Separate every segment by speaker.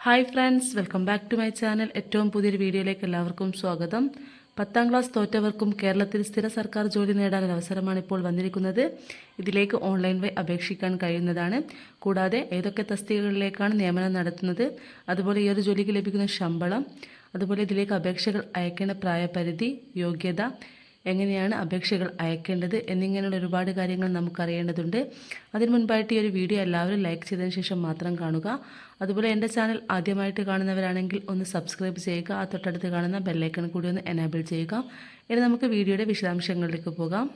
Speaker 1: Hi friends welcome back to my channel ഏറ്റവും പുതിയൊരു വീഡിയോയിലേക്ക് എല്ലാവർക്കും സ്വാഗതം. പത്താം ക്ലാസ് തോറ്റവർക്കും കേരളത്തിൽ സ്ഥിര സർക്കാർ ജോലി നേടാൻ അവസരമാണ് ഇപ്പോൾ വന്നിരിക്കുന്നത്. ഇതിലേക്ക് ഓൺലൈൻ വഴി അപേക്ഷിക്കാൻ കഴിയുന്നതാണ്. കൂടാതെ ഏതൊക്കെ തസ്തികകളിലേക്കാണ് നിയമനം നടത്തുന്നത്? അതുപോലെ ഈ ഒരു ജോലിക്ക് ലഭിക്കുന്ന ശമ്പളം അതുപോലെ ഇതിലേക്ക് അപേക്ഷകൾ അയക്കേണ്ട പ്രായപരിധി യോഗ്യത എങ്ങനെയാണ് അപേക്ഷകൾ അയക്കേണ്ടത് എന്നിങ്ങനെയുള്ള ഒരുപാട് കാര്യങ്ങൾ നമുക്കറിയേണ്ടതുണ്ട്. അതിന് മുൻപായിട്ട് ഈ ഒരു വീഡിയോ എല്ലാവരും ലൈക്ക് ചെയ്തതിന് ശേഷം മാത്രം കാണുക. അതുപോലെ എന്റെ ചാനൽ ആദ്യമായിട്ട് കാണുന്നവരാണെങ്കിൽ ഒന്ന് സബ്സ്ക്രൈബ് ചെയ്യുക. ആ തൊട്ടടുത്ത് കാണുന്ന ബെല്ലൈക്കൺ കൂടി ഒന്ന് എനേബിൾ ചെയ്യുക. ഇനി നമുക്ക് വീഡിയോയുടെ വിശദാംശങ്ങളിലേക്ക് പോകാം.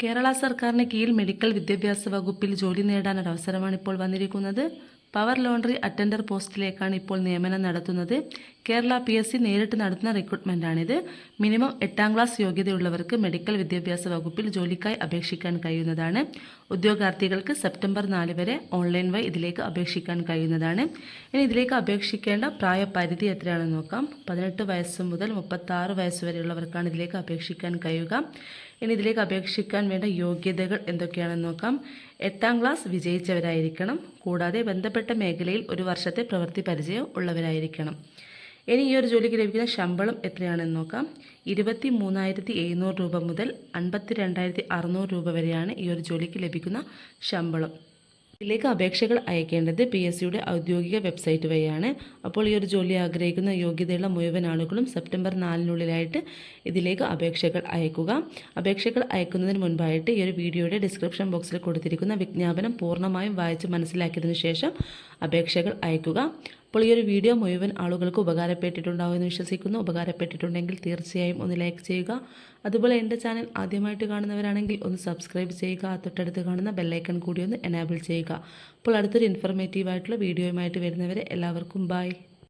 Speaker 1: കേരള സർക്കാരിന് കീഴിൽ മെഡിക്കൽ വിദ്യാഭ്യാസ വകുപ്പിൽ ജോലി നേടാൻ അവസരമാണ് ഇപ്പോൾ വന്നിരിക്കുന്നത്. പവർ ലോണ്ടറി അറ്റൻഡർ പോസ്റ്റിലേക്കാണ് ഇപ്പോൾ നിയമനം നടത്തുന്നത്. കേരള പി എസ് സി നേരിട്ട് നടത്തുന്ന റിക്രൂട്ട്മെന്റാണിത് മിനിമം എട്ടാം ക്ലാസ് യോഗ്യതയുള്ളവർക്ക് മെഡിക്കൽ വിദ്യാഭ്യാസ വകുപ്പിൽ ജോലിക്കായി അപേക്ഷിക്കാൻ കഴിയുന്നതാണ്. ഉദ്യോഗാർത്ഥികൾക്ക് സെപ്റ്റംബർ നാല് വരെ ഓൺലൈൻ വഴി ഇതിലേക്ക് അപേക്ഷിക്കാൻ കഴിയുന്നതാണ്. ഇനി ഇതിലേക്ക് അപേക്ഷിക്കേണ്ട പ്രായപരിധി എത്രയാണെന്ന് നോക്കാം. പതിനെട്ട് വയസ്സ് മുതൽ മുപ്പത്താറ് വയസ്സ് വരെയുള്ളവർക്കാണ് ഇതിലേക്ക് അപേക്ഷിക്കാൻ കഴിയുക. ഇനി ഇതിലേക്ക് അപേക്ഷിക്കാൻ വേണ്ട യോഗ്യതകൾ എന്തൊക്കെയാണെന്ന് നോക്കാം. എട്ടാം ക്ലാസ് വിജയിച്ചവരായിരിക്കണം. കൂടാതെ ബന്ധപ്പെട്ട മേഖലയിൽ ഒരു വർഷത്തെ പ്രവൃത്തി പരിചയം ഉള്ളവരായിരിക്കണം. ഇനി ഈ ഒരു ജോലിക്ക് ലഭിക്കുന്ന ശമ്പളം എത്രയാണെന്ന് നോക്കാം. ഇരുപത്തി മൂന്നായിരത്തി എഴുന്നൂറ് രൂപ മുതൽ അൻപത്തി രണ്ടായിരത്തി അറുന്നൂറ് രൂപ വരെയാണ് ഈ ഒരു ജോലിക്ക് ലഭിക്കുന്ന ശമ്പളം. ഇതിലേക്ക് അപേക്ഷകൾ അയക്കേണ്ടത് പി എസ് സിയുടെ ഔദ്യോഗിക വെബ്സൈറ്റ് വഴിയാണ്. അപ്പോൾ ഈ ഒരു ജോലി ആഗ്രഹിക്കുന്ന യോഗ്യതയുള്ള മുഴുവൻ ആളുകളും സെപ്റ്റംബർ നാലിനുള്ളിലായിട്ട് ഇതിലേക്ക് അപേക്ഷകൾ അയക്കുക. അപേക്ഷകൾ അയക്കുന്നതിന് മുൻപായിട്ട് ഈ ഒരു വീഡിയോയുടെ ഡിസ്ക്രിപ്ഷൻ ബോക്സിൽ കൊടുത്തിരിക്കുന്ന വിജ്ഞാപനം പൂർണമായും വായിച്ച് മനസ്സിലാക്കിയതിനു ശേഷം അപേക്ഷകൾ അയക്കുക. അപ്പോൾ ഈ ഒരു വീഡിയോ മുഴുവൻ ആളുകൾക്ക് ഉപകാരപ്പെട്ടിട്ടുണ്ടാവുമെന്ന് വിശ്വസിക്കുന്നു. ഉപകാരപ്പെട്ടിട്ടുണ്ടെങ്കിൽ തീർച്ചയായും ഒന്ന് ലൈക്ക് ചെയ്യുക. അതുപോലെ എന്റെ ചാനൽ ആദ്യമായിട്ട് കാണുന്നവരാണെങ്കിൽ ഒന്ന് സബ്സ്ക്രൈബ് ചെയ്യുക. തൊട്ടടുത്ത് കാണുന്ന ബെല്ലൈക്കൺ കൂടി ഒന്ന് എനാബിൾ ചെയ്യുക. അപ്പോൾ അടുത്തൊരു ഇൻഫർമേറ്റീവ് ആയിട്ടുള്ള വീഡിയോയുമായിട്ട് വരുന്നവരെ എല്ലാവർക്കും ബൈ